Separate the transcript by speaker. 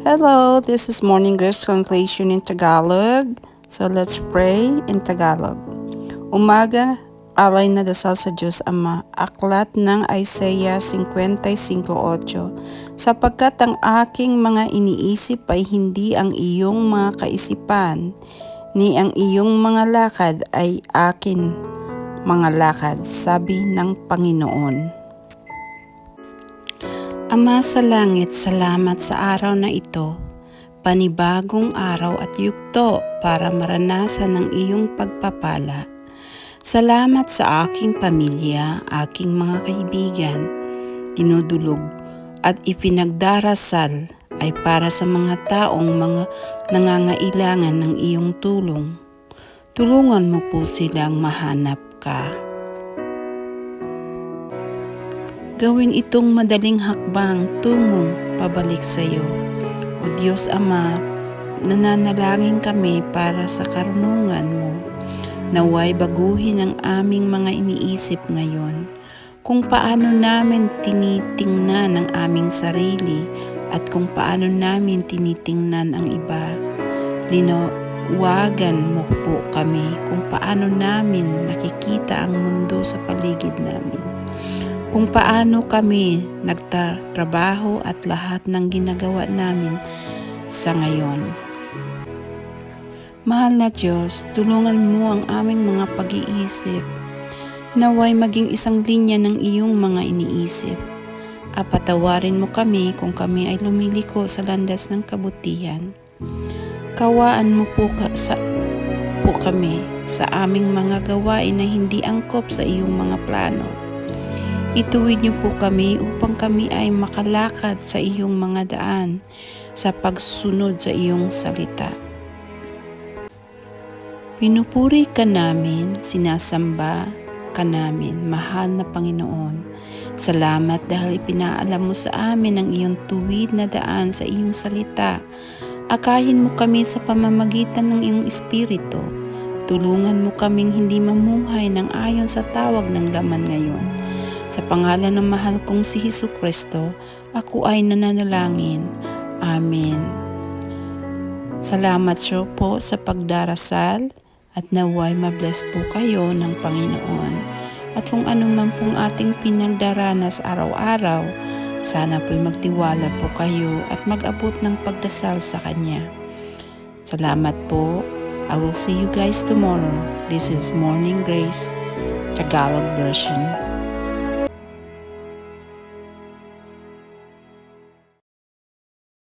Speaker 1: Hello, this is Morning Grace Translation in Tagalog. So let's pray in Tagalog. Umaga, alay na dasal sa Diyos Ama, aklat ng Isaiah 55.8 Sapagkat ang aking mga iniisip ay hindi ang iyong mga kaisipan, ni ang iyong mga lakad ay akin mga lakad, sabi ng Panginoon. Ama sa langit, salamat sa araw na ito, panibagong araw at yugto para maranasan ang iyong pagpapala. Salamat sa aking pamilya, aking mga kaibigan, tinudulog at ipinagdarasal ay para sa mga taong mga nangangailangan ng iyong tulong. Tulungan mo po silang mahanap ka. Gawin itong madaling hakbang tungo pabalik sa iyo. O Diyos Ama, nananalangin kami para sa karunungan mo. Naway baguhin ang aming mga iniisip ngayon. Kung paano namin tinitingnan ang aming sarili at kung paano namin tinitingnan ang iba. Linawagan mo po kami kung paano namin nakikita ang mundo sa paligid namin kung paano kami nagtatrabaho at lahat ng ginagawa namin sa ngayon. Mahal na Diyos, tulungan mo ang aming mga pag-iisip. Naway maging isang linya ng iyong mga iniisip. Apatawarin mo kami kung kami ay lumiliko sa landas ng kabutihan. Kawaan mo po, ka sa, po kami sa aming mga gawain na hindi angkop sa iyong mga plano Ituwid niyo po kami upang kami ay makalakad sa iyong mga daan sa pagsunod sa iyong salita. Pinupuri ka namin, sinasamba ka namin, mahal na Panginoon. Salamat dahil ipinaalam mo sa amin ang iyong tuwid na daan sa iyong salita. Akayin mo kami sa pamamagitan ng iyong espiritu. Tulungan mo kaming hindi mamuhay ng ayon sa tawag ng laman ngayon sa pangalan ng mahal kong si Hesus Kristo, ako ay nananalangin. Amen. Salamat sir po sa pagdarasal at naway mabless po kayo ng Panginoon. At kung ano man pong ating pinagdaranas araw-araw, sana po'y magtiwala po kayo at mag-abot ng pagdasal sa Kanya. Salamat po. I will see you guys tomorrow. This is Morning Grace, Tagalog version.